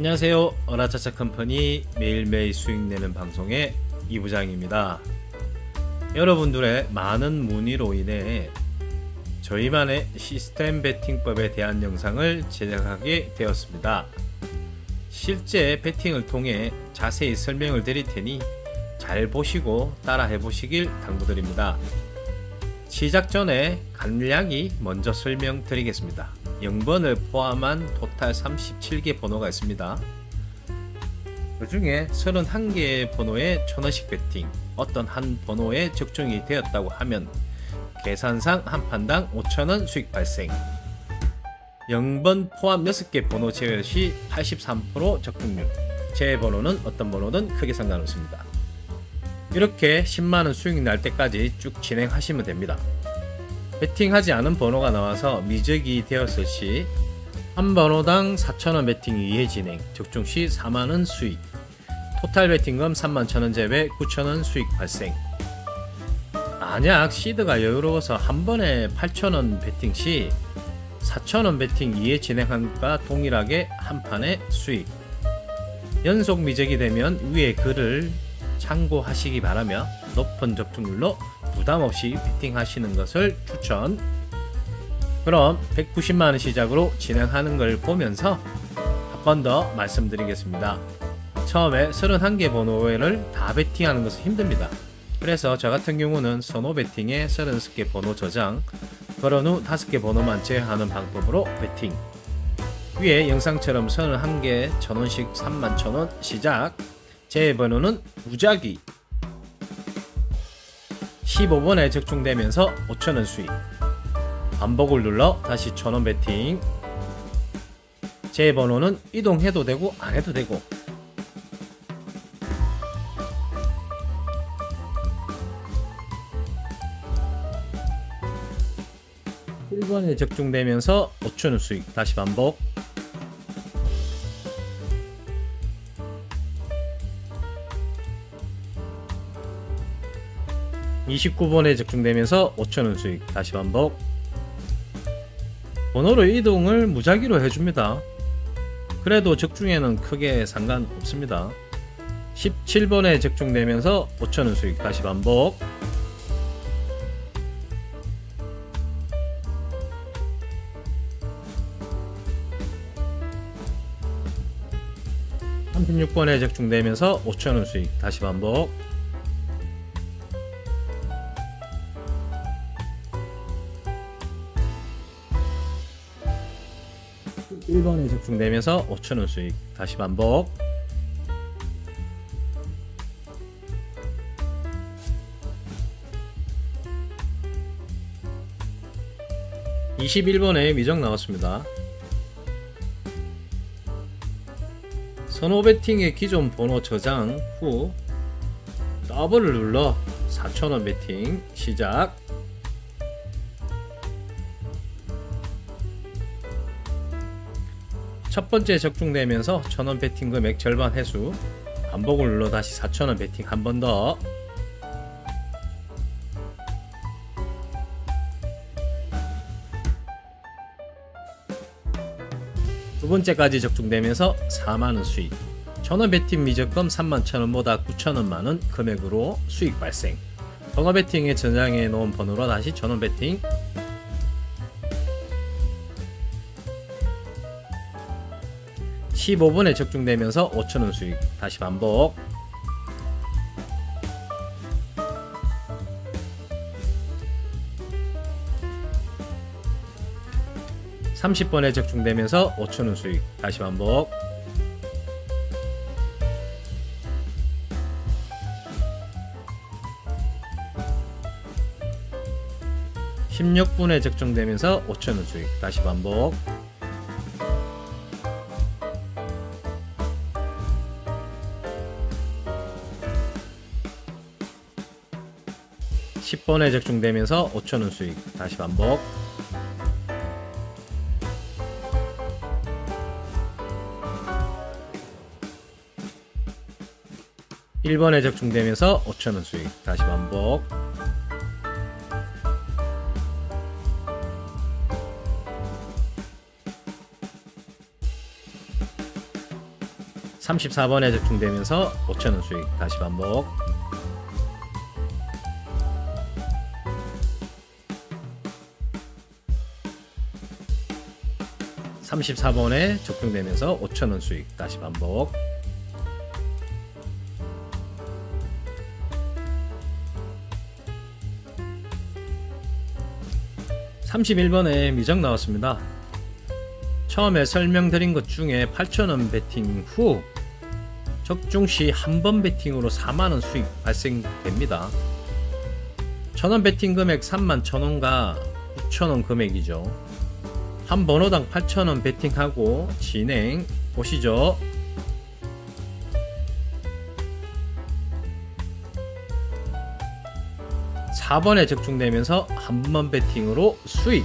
안녕하세요. 어라차차 컴퍼니 매일매일 수익 내는 방송의 이부장입니다. 여러분들의 많은 문의로 인해 저희만의 시스템 베팅법에 대한 영상을 제작하게 되었습니다. 실제 베팅을 통해 자세히 설명을 드릴 테니 잘 보시고 따라 해 보시길 당부드립니다. 시작 전에 간략히 먼저 설명드리겠습니다. 0번을 포함한 토탈 37개 번호가 있습니다. 그 중에 31개의 번호에 1000원씩 배팅, 어떤 한 번호에 적중이 되었다고 하면 계산상 한 판당 5천원 수익 발생 0번 포함 6개 번호 제외 시 83% 적중률 제 번호는 어떤 번호든 크게 상관없습니다. 이렇게 10만원 수익 날 때까지 쭉 진행하시면 됩니다. 베팅하지 않은 번호가 나와서 미적이 되었을 시 한 번호당 4천원 베팅 이해 진행 적중 시 4만원 수익. 토탈 베팅금 3만 천원 제외 9천원 수익 발생. 만약 시드가 여유로워서 한 번에 8천원 베팅 시 4천원 베팅 이해 진행한 것과 동일하게 한 판의 수익. 연속 미적이 되면 위의 글을 참고하시기 바라며 높은 적중률로 부담없이 베팅하시는 것을 추천. 그럼 190만원 시작으로 진행하는 걸 보면서 한 번 더 말씀드리겠습니다. 처음에 31개 번호를 다 베팅하는 것은 힘듭니다. 그래서 저 같은 경우는 선호 베팅에 36개 번호 저장 그런 후 5개 번호만 제외하는 방법으로 베팅. 위에 영상처럼 31개 1000원씩 31,000원 시작 제 번호는 무작위. 15번에 적중되면서 5천원 수익. 반복을 눌러 다시 1000원 베팅. 제 번호는 이동해도 되고 안해도 되고. 1번에 적중되면서 5천원 수익. 다시 반복 29번에 적중되면서 5천원 수익. 다시 반복 번호로 이동을 무작위로 해줍니다. 그래도 적중에는 크게 상관없습니다. 17번에 적중되면서 5천원 수익. 다시 반복. 36번에 적중되면서 5천원 수익. 다시 반복 1번에 적중되면서 5천원 수익 다시 반복. 2 1번에 미적 나왔습니다. 선호 베팅의 기존 번호 저장 후 더블을 눌러 4천원 베팅 시작 첫 번째 적중되면서 1000원 베팅 금액 절반 회수. 반복을 눌러 다시 4000원 베팅 한 번 더. 두 번째까지 적중되면서 4만원 수익. 1000원 베팅 미적금 31,000원보다 9,000원 많은 금액으로 수익 발생. 번호 베팅에 저장해 놓은 번호로 다시 1000원 베팅 15분에 적중되면서 5천원 수익. 다시 반복. 30번에 적중되면서 5천원 수익. 다시 반복. 16분에 적중되면서 5천원 수익. 다시 반복 10번에 적중되면서 5천원 수익. 다시 반복. 1번에 적중되면서 5천원 수익. 다시 반복. 34번에 적중되면서 5천원 수익. 다시 반복 34번에 적중되면서 5천원 수익 다시 반복 31번에 미적 나왔습니다. 처음에 설명드린 것 중에 8,000원 베팅 후 적중 시 한 번 베팅으로 4만원 수익 발생됩니다. 1,000원 베팅 금액 3만 1,000원과 6,000원 금액이죠. 한 번호당 8,000원 베팅하고 진행 보시죠. 4번에 적중되면서 한번 베팅으로 수익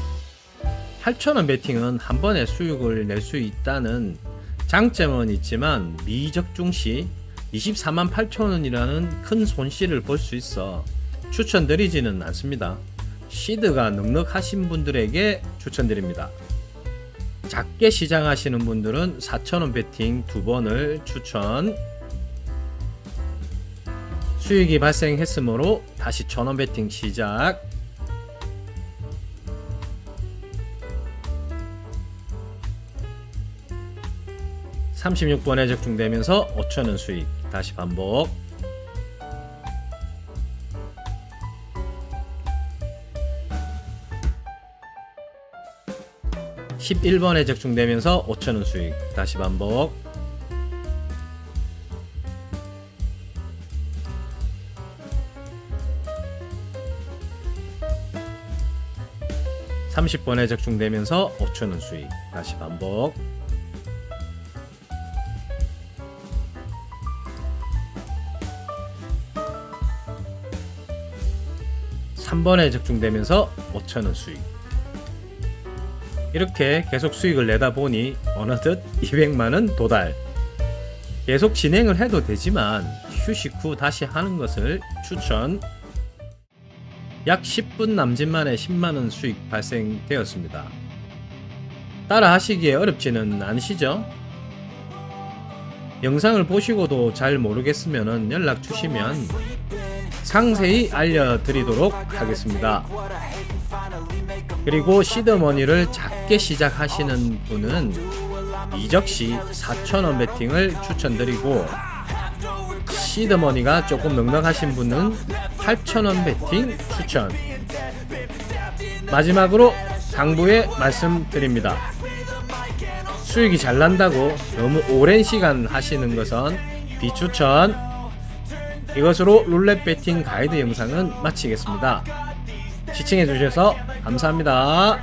8,000원 베팅은 한 번에 수익을 낼 수 있다는 장점은 있지만 미적중 시 24만 8천원이라는 큰 손실을 볼 수 있어 추천드리지는 않습니다. 시드가 넉넉하신 분들에게 추천드립니다. 작게 시작하시는 분들은 4,000원 베팅 두 번을 추천. 수익이 발생했으므로 다시 1,000원 베팅 시작. 36번에 적중되면서 5천원 수익. 다시 반복 1 1번에 적중되면서 5천원 수익. 다시 반복. 3 0 번에 적중되면서 5천원 수익. 다시 반복. 3번에 적중되면서 5천원 수익 이렇게 계속 수익을 내다 보니 어느덧 200만원 도달 계속 진행을 해도 되지만 휴식 후 다시 하는 것을 추천 약 10분 남짓 만에 10만원 수익 발생되었습니다 따라 하시기에 어렵지는 않으시죠? 영상을 보시고도 잘 모르겠으면 연락 주시면 상세히 알려드리도록 하겠습니다. 그리고 시드머니를 작게 시작하시는 분은 이적시 4,000원 베팅을 추천드리고 시드머니가 조금 넉넉하신 분은 8,000원 베팅 추천 마지막으로 당부에 말씀드립니다. 수익이 잘 난다고 너무 오랜 시간 하시는 것은 비추천 이것으로 룰렛 배팅 가이드 영상은 마치겠습니다. 시청해주셔서 감사합니다.